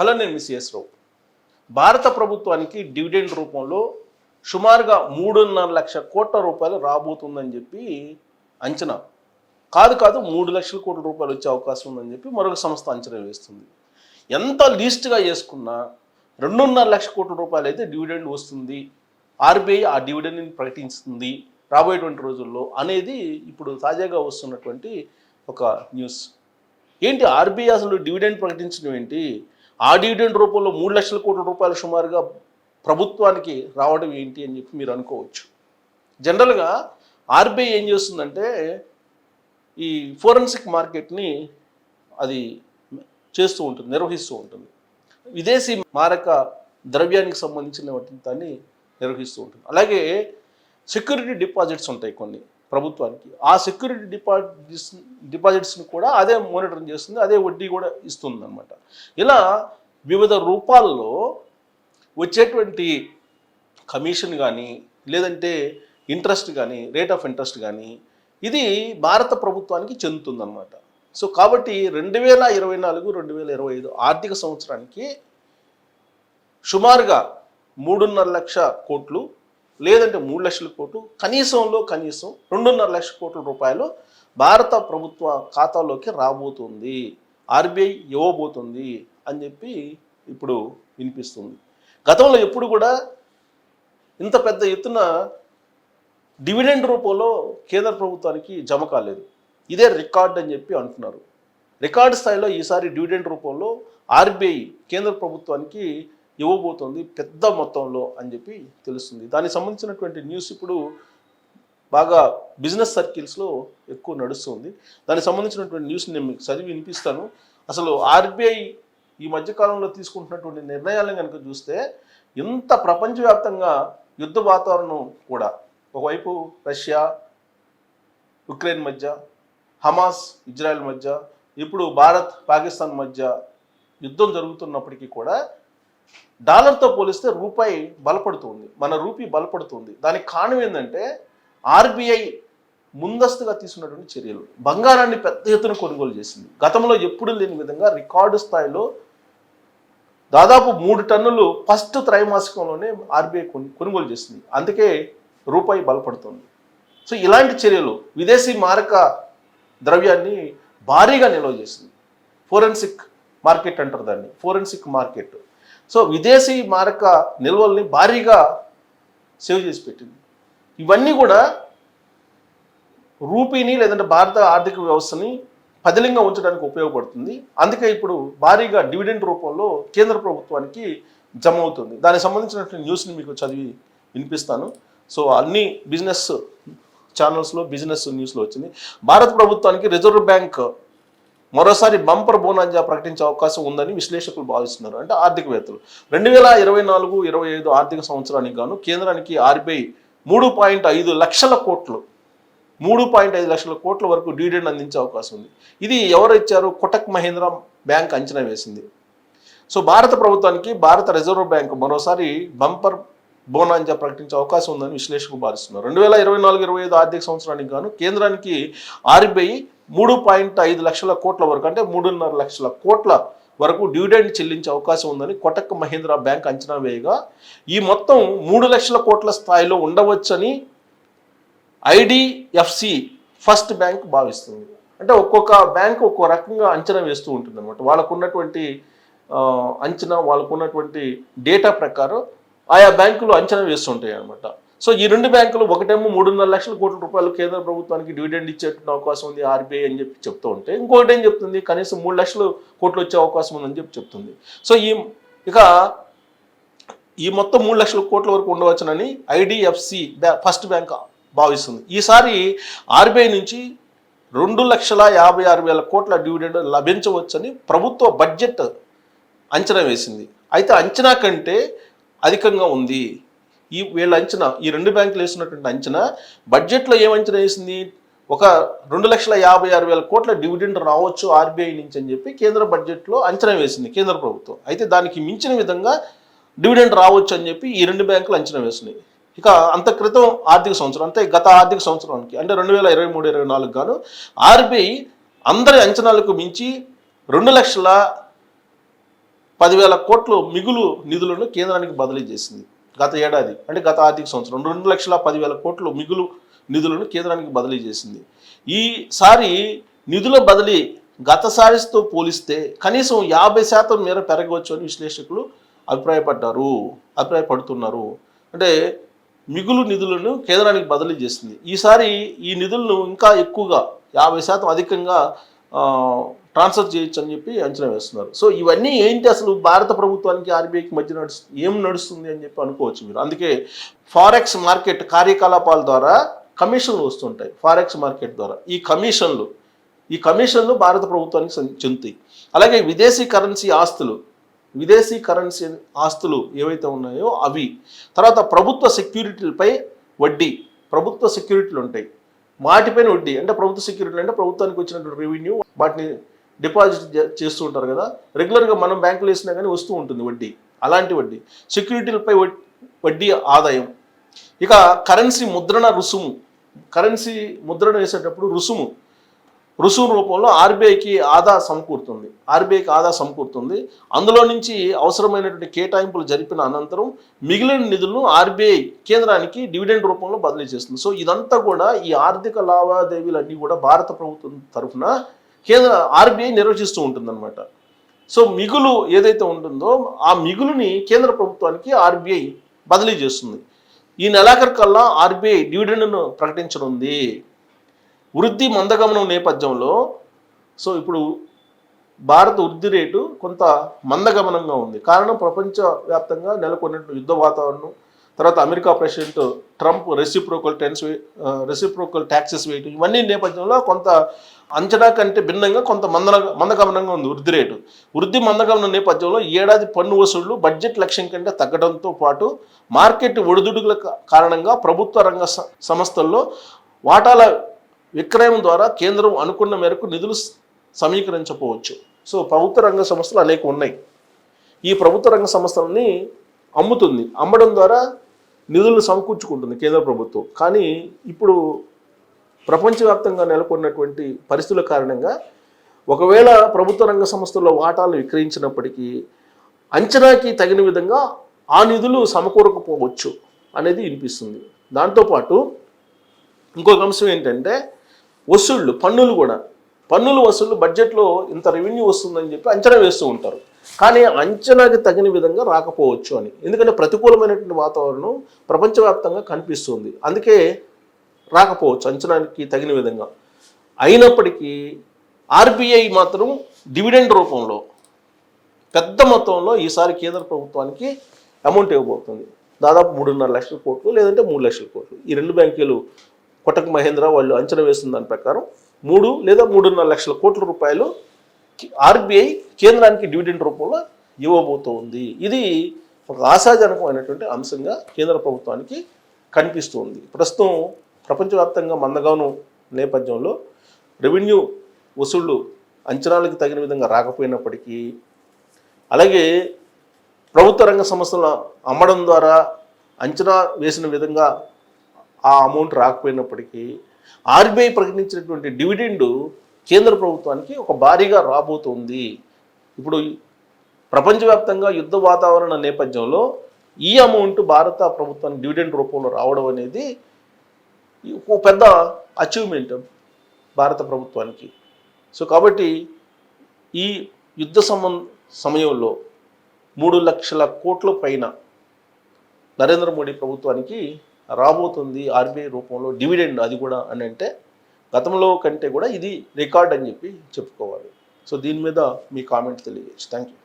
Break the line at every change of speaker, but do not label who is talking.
Hello నేను miss yes రావు. భారత ప్రభుత్వానికి డివిడెండ్ రూపంలో సుమారుగా మూడున్నర లక్ష కోట్ల రూపాయలు రాబోతుందని చెప్పి అంచనా. కాదు కాదు మూడు లక్షల కోట్ల రూపాయలు వచ్చే అవకాశం ఉందని చెప్పి మరొక సంస్థ అంచనా వేస్తుంది. ఎంత లీస్ట్గా చేసుకున్నా రెండున్నర లక్ష కోట్ల రూపాయలు అయితే డివిడెండ్ వస్తుంది. ఆర్బీఐ ఆ డివిడెండ్ని ప్రకటిస్తుంది రాబోయేటువంటి రోజుల్లో అనేది ఇప్పుడు తాజాగా వస్తున్నటువంటి ఒక న్యూస్. ఏంటి ఆర్బీఐ అసలు డివిడెండ్ ప్రకటించడం ఏంటి? ఆ డివిడెండ్ రూపంలో మూడు లక్షల కోట్ల రూపాయలు సుమారుగా ప్రభుత్వానికి రావడం ఏంటి అని చెప్పి మీరు అనుకోవచ్చు. జనరల్గా ఆర్బీఐ ఏం చేస్తుందంటే ఈ ఫోరెన్సిక్ మార్కెట్ని అది చేస్తూ ఉంటుంది నిర్వహిస్తూ ఉంటుంది. విదేశీ మారక ద్రవ్యానికి సంబంధించిన వాటిని దాన్ని నిర్వహిస్తూ ఉంటుంది. అలాగే సెక్యూరిటీ డిపాజిట్స్ ఉంటాయి కొన్ని. ప్రభుత్వానికి. ఆ సెక్యూరిటీ డిపాజిట్స్ డిపాజిట్స్ని కూడా అదే మానిటరింగ్ చేస్తుంది అదే వడ్డీ కూడా ఇస్తుంది అనమాట ఇలా వివిధ రూపాల్లో వచ్చేటువంటి కమిషన్ కానీ లేదంటే ఇంట్రెస్ట్ కానీ రేట్ ఆఫ్ ఇంట్రెస్ట్ కానీ ఇది భారత ప్రభుత్వానికి చెందుతుందన్నమాట. సో కాబట్టి రెండు వేల ఇరవై నాలుగు రెండు వేల ఇరవై ఐదు ఆర్థిక సంవత్సరానికి సుమారుగా మూడున్నర లక్ష కోట్లు లేదంటే మూడు లక్షల కోట్లు కనీసంలో కనీసం రెండున్నర లక్షల కోట్ల రూపాయలు భారత ప్రభుత్వ ఖాతాలోకి రాబోతుంది. ఆర్బీఐ ఇవ్వబోతుంది అని చెప్పి ఇప్పుడు వినిపిస్తుంది. గతంలో ఎప్పుడు కూడా ఇంత పెద్ద ఎత్తున డివిడెండ్ రూపంలో కేంద్ర ప్రభుత్వానికి జమ కాలేదు. ఇదే రికార్డ్ అని చెప్పి అంటున్నారు. రికార్డ్ స్థాయిలో ఈసారి డివిడెండ్ రూపంలో ఆర్బీఐ కేంద్ర ప్రభుత్వానికి ఇవ్వబోతోంది పెద్ద మొత్తంలో అని చెప్పి తెలుస్తుంది. దానికి సంబంధించినటువంటి న్యూస్ ఇప్పుడు బాగా బిజినెస్ సర్కిల్స్లో ఎక్కువ నడుస్తుంది. దానికి సంబంధించినటువంటి న్యూస్ నేను మీకు చదివి వినిపిస్తాను. అసలు ఆర్బీఐ ఈ మధ్యకాలంలో తీసుకుంటున్నటువంటి నిర్ణయాలను కనుక చూస్తే ఇంత ప్రపంచవ్యాప్తంగా యుద్ధ వాతావరణం కూడా ఒకవైపు రష్యా ఉక్రెయిన్ మధ్య హమాస్ ఇజ్రాయెల్ మధ్య ఇప్పుడు భారత్ పాకిస్తాన్ మధ్య యుద్ధం జరుగుతున్నప్పటికీ కూడా డాలర్తో పోలిస్తే రూపాయి బలపడుతుంది మన రూపీ బలపడుతుంది. దానికి కారణం ఏంటంటే ఆర్బీఐ ముందస్తుగా తీసుకున్నటువంటి చర్యలు. బంగారాన్ని పెద్ద ఎత్తున కొనుగోలు చేసింది. గతంలో ఎప్పుడు లేని విధంగా రికార్డు స్థాయిలో దాదాపు మూడు టన్నులు ఫస్ట్ త్రైమాసికంలోనే ఆర్బీఐ కొనుగోలు చేసింది. అందుకే రూపాయి బలపడుతుంది. సో ఇలాంటి చర్యలు విదేశీ మారక ద్రవ్యాన్ని భారీగా నిల్వ చేసింది. ఫోరెన్సిక్ మార్కెట్ అంటారు దాన్ని. Forensic market. సో విదేశీ మారక నిల్వల్ని భారీగా సేవ్ చేసి పెట్టింది. ఇవన్నీ కూడా రూపీని లేదంటే భారత ఆర్థిక వ్యవస్థని పదిలింగా ఉంచడానికి ఉపయోగపడుతుంది. అందుకే ఇప్పుడు భారీగా డివిడెండ్ రూపంలో కేంద్ర ప్రభుత్వానికి జమ అవుతుంది దానికి సంబంధించినటువంటి న్యూస్ని మీకు చదివి వినిపిస్తాను. సో అన్ని బిజినెస్ ఛానల్స్లో బిజినెస్ న్యూస్లో వచ్చింది. భారత ప్రభుత్వానికి రిజర్వ్ బ్యాంక్ మరోసారి బంపర్ బోనాంజా ప్రకటించే అవకాశం ఉందని విశ్లేషకులు భావిస్తున్నారు. అంటే ఆర్థికవేత్తలు. రెండు వేల ఇరవై నాలుగు ఇరవై ఐదు ఆర్థిక సంవత్సరానికి గాను కేంద్రానికి ఆర్బీఐ మూడు పాయింట్ ఐదు లక్షల కోట్లు మూడు పాయింట్ ఐదు లక్షల కోట్ల వరకు డివిడెండ్ అందించే అవకాశం ఉంది. ఇది ఎవరు ఇచ్చారు? కొటక్ మహేంద్ర బ్యాంక్ అంచనా వేసింది. సో భారత ప్రభుత్వానికి భారత రిజర్వ్ బ్యాంక్ మరోసారి బంపర్ బోనాంజా ప్రకటించే అవకాశం ఉందని విశ్లేషకులు భావిస్తున్నారు. రెండు వేల ఇరవై నాలుగు ఇరవై ఐదు ఆర్థిక సంవత్సరానికి గాను కేంద్రానికి ఆర్బీఐ మూడు పాయింట్ ఐదు లక్షల కోట్ల వరకు అంటే మూడున్నర లక్షల కోట్ల వరకు డివిడెండ్ చెల్లించే అవకాశం ఉందని కొటక్ మహీంద్రా బ్యాంక్ అంచనా వేయగా ఈ మొత్తం మూడు లక్షల కోట్ల స్థాయిలో ఉండవచ్చని ఐడిఎఫ్సి ఫస్ట్ బ్యాంక్ భావిస్తుంది. అంటే ఒక్కొక్క బ్యాంక్ ఒక్కో రకంగా అంచనా వేస్తూ ఉంటుంది అనమాట వాళ్ళకున్నటువంటి అంచనా వాళ్ళకున్నటువంటి డేటా ప్రకారం ఆయా బ్యాంకులు అంచనా వేస్తుంటాయి అనమాట సో ఈ రెండు బ్యాంకులు ఒకటేమో మూడున్నర లక్షల కోట్ల రూపాయలు కేంద్ర ప్రభుత్వానికి డివిడెండ్ ఇచ్చేటువంటి అవకాశం ఉంది ఆర్బీఐ అని చెప్పి చెప్తూ ఉంటే. ఇంకోటి ఏం చెప్తుంది? కనీసం మూడు లక్షలు కోట్లు వచ్చే అవకాశం ఉందని చెప్పి చెప్తుంది. సో ఈ ఇక ఈ మొత్తం మూడు లక్షల కోట్ల వరకు ఉండవచ్చునని ఐడిఎఫ్సి ఫస్ట్ బ్యాంక్ భావిస్తుంది. ఈసారి ఆర్బీఐ నుంచి రెండు లక్షల యాభై ఆరు వేల కోట్ల డివిడెండ్ లభించవచ్చని ప్రభుత్వ బడ్జెట్ అంచనా వేసింది. అయితే అంచనా కంటే అధికంగా ఉంది. ఈ వీళ్ళ అంచనా ఈ రెండు బ్యాంకులు వేసినటువంటి అంచనా బడ్జెట్లో ఏం అంచనా వేసింది? ఒక రెండు లక్షల యాభై ఆరు వేల కోట్ల డివిడెండ్ రావచ్చు ఆర్బీఐ నుంచి అని చెప్పి కేంద్ర బడ్జెట్లో అంచనా వేసింది కేంద్ర ప్రభుత్వం. అయితే దానికి మించిన విధంగా డివిడెండ్ రావచ్చు అని చెప్పి ఈ రెండు బ్యాంకులు అంచనా వేసినాయి ఇక అంత క్రితం ఆర్థిక సంవత్సరం అంటే గత ఆర్థిక సంవత్సరానికి అంటే రెండు వేల ఇరవై మూడు ఇరవై నాలుగు గాను ఆర్బీఐ అందరి అంచనాలకు మించి రెండు లక్షల పదివేల కోట్లు మిగులు నిధులను కేంద్రానికి బదిలీ చేసింది. గత ఏడాది అంటే గత ఆర్థిక సంవత్సరం రెండు లక్షల పదివేల కోట్లు మిగులు నిధులను కేంద్రానికి బదిలీ చేసింది. ఈసారి నిధుల బదిలీ గతసారితో పోలిస్తే కనీసం యాభై శాతం మేర పెరగవచ్చు అని విశ్లేషకులు అభిప్రాయపడ్డారు అభిప్రాయపడుతున్నారు. అంటే మిగులు నిధులను కేంద్రానికి బదిలీ చేసింది. ఈసారి ఈ నిధులను ఇంకా ఎక్కువగా యాభై శాతం అధికంగా ట్రాన్స్ఫర్ చేయొచ్చు అని చెప్పి అంచనా వేస్తున్నారు. సో ఇవన్నీ ఏంటి అసలు భారత ప్రభుత్వానికి ఆర్బీఐకి మధ్య నడుస్తు ఏం నడుస్తుంది అని చెప్పి అనుకోవచ్చు మీరు. అందుకే ఫారెక్స్ మార్కెట్ కార్యకలాపాల ద్వారా కమిషన్లు వస్తుంటాయి. ఫారెక్స్ మార్కెట్ ద్వారా. ఈ కమిషన్లు ఈ కమిషన్లు భారత ప్రభుత్వానికి చెందుతాయి. అలాగే విదేశీ కరెన్సీ ఆస్తులు విదేశీ కరెన్సీ ఆస్తులు ఏవైతే ఉన్నాయో అవి. తర్వాత ప్రభుత్వ సెక్యూరిటీలపై వడ్డీ ప్రభుత్వ సెక్యూరిటీలు ఉంటాయి. వాటిపైన వడ్డీ అంటే ప్రభుత్వ సెక్యూరిటీలు అంటే ప్రభుత్వానికి వచ్చినటువంటి రెవెన్యూ వాటిని డిపాజిట్ చేస్తూ ఉంటారు కదా రెగ్యులర్గా మనం బ్యాంకులో వేసినా కానీ వస్తూ ఉంటుంది వడ్డీ అలాంటి వడ్డీ. సెక్యూరిటీలపై వడ్- వడ్డీ ఆదాయం. ఇక కరెన్సీ ముద్రణ రుసుము. కరెన్సీ ముద్రణ వేసేటప్పుడు రుసుము. రుసుము రూపంలో ఆర్బీఐకి ఆదా సమకూరుతుంది. ఆర్బీఐకి ఆదా సమకూరుతుంది. అందులో నుంచి అవసరమైనటువంటి కేటాయింపులు జరిపిన అనంతరం మిగిలిన నిధులను ఆర్బీఐ కేంద్రానికి డివిడెండ్ రూపంలో బదిలీ చేస్తుంది. సో ఇదంతా కూడా ఈ ఆర్థిక లావాదేవీలన్నీ కూడా భారత ప్రభుత్వం తరఫున కేంద్ర ఆర్బీఐ నిర్వచిస్తూ ఉంటుందన్నమాట. సో మిగులు ఏదైతే ఉంటుందో ఆ మిగులుని కేంద్ర ప్రభుత్వానికి ఆర్బీఐ బదిలీ చేస్తుంది. ఈ నెలాఖరు కల్లా ఆర్బీఐ డివిడెండ్ను ప్రకటించనుంది. వృద్ధి మందగమనం నేపథ్యంలో సో ఇప్పుడు భారత వృద్ధి రేటు కొంత మందగమనంగా ఉంది. కారణం ప్రపంచవ్యాప్తంగా నెలకొన్నట్టు యుద్ధ వాతావరణం తర్వాత America president Trump reciprocal tens reciprocal taxes వేయటం ఇవన్నీ నేపథ్యంలో కొంత అంచనా కంటే భిన్నంగా కొంత మందన మందగమనంగా ఉంది వృద్ధి రేటు. వృద్ధి మందగమనం నేపథ్యంలో ఏడాది పన్ను వసూళ్ళు బడ్జెట్ లక్ష్యం కంటే తగ్గడంతో పాటు మార్కెట్ ఒడిదుడుకుల కారణంగా ప్రభుత్వ రంగ స- సంస్థల్లో వాటాల విక్రయం ద్వారా కేంద్రం అనుకున్న మేరకు నిధులు సమీకరించకపోవచ్చు. సో ప్రభుత్వ రంగ సంస్థలు అనేక ఉన్నాయి. ఈ ప్రభుత్వ రంగ సంస్థలని అమ్ముతుంది. అమ్మడం ద్వారా నిధులు సమకూర్చుకుంటుంది కేంద్ర ప్రభుత్వం. కానీ ఇప్పుడు ప్రపంచవ్యాప్తంగా నెలకొన్నటువంటి పరిస్థితుల కారణంగా ఒకవేళ ప్రభుత్వ రంగ సంస్థల్లో వాటాలు విక్రయించినప్పటికీ అంచనాకి తగిన విధంగా ఆ నిధులు సమకూరకపోవచ్చు అనేది వినిపిస్తుంది. దాంతోపాటు ఇంకొక అంశం ఏంటంటే వసూళ్ళు పన్నులు కూడా. పన్నులు వసూళ్ళు బడ్జెట్లో ఇంత రెవెన్యూ వస్తుందని చెప్పి అంచనా వేస్తూ ఉంటారు. కానీ అంచనాకి తగిన విధంగా రాకపోవచ్చు అని. ఎందుకంటే ప్రతికూలమైనటువంటి వాతావరణం ప్రపంచవ్యాప్తంగా కనిపిస్తుంది. అందుకే రాకపోవచ్చు అంచనానికి తగిన విధంగా. అయినప్పటికీ ఆర్బీఐ మాత్రం డివిడెండ్ రూపంలో పెద్ద మొత్తంలో ఈసారి కేంద్ర ప్రభుత్వానికి అమౌంట్ ఇవ్వబోతుంది. దాదాపు మూడున్నర లక్షల కోట్లు లేదంటే మూడు లక్షల కోట్లు. ఈ రెండు బ్యాంకులు కొటక్ మహేంద్ర వాళ్ళు అంచనా వేస్తున్న దాని ప్రకారం మూడు లేదా మూడున్నర లక్షల కోట్ల రూపాయలు ఆర్బీఐ కేంద్రానికి డివిడెండ్ రూపంలో ఇవ్వబోతోంది. ఇది ఒక ఆశాజనకమైనటువంటి అంశంగా కేంద్ర ప్రభుత్వానికి కనిపిస్తుంది. ప్రస్తుతం ప్రపంచవ్యాప్తంగా మందగాను నేపథ్యంలో రెవెన్యూ వసూళ్ళు అంచనాలకు తగిన విధంగా రాకపోయినప్పటికీ అలాగే ప్రభుత్వ రంగ సంస్థలను అమ్మడం ద్వారా అంచనా వేసిన విధంగా ఆ అమౌంట్ రాకపోయినప్పటికీ ఆర్బీఐ ప్రకటించినటువంటి డివిడెండ్ కేంద్ర ప్రభుత్వానికి ఒక భారీగా రాబోతుంది. ఇప్పుడు ప్రపంచవ్యాప్తంగా యుద్ధ వాతావరణ నేపథ్యంలో ఈ అమౌంట్ భారత ప్రభుత్వానికి డివిడెండ్ రూపంలో రావడం అనేది ఒక పెద్ద అచీవ్మెంట్ భారత ప్రభుత్వానికి. సో కాబట్టి ఈ యుద్ధ సంబం సమయంలో మూడు లక్షల కోట్ల పైన నరేంద్ర మోడీ ప్రభుత్వానికి రాబోతుంది ఆర్బీఐ రూపంలో డివిడెండ్ అది కూడా అని అంటే గతంలో కంటే కూడా ఇది రికార్డ్ అని చెప్పి చెప్పుకోవాలి. సో దీని మీద మీ కామెంట్ తెలియజేయచ్చు. Thank you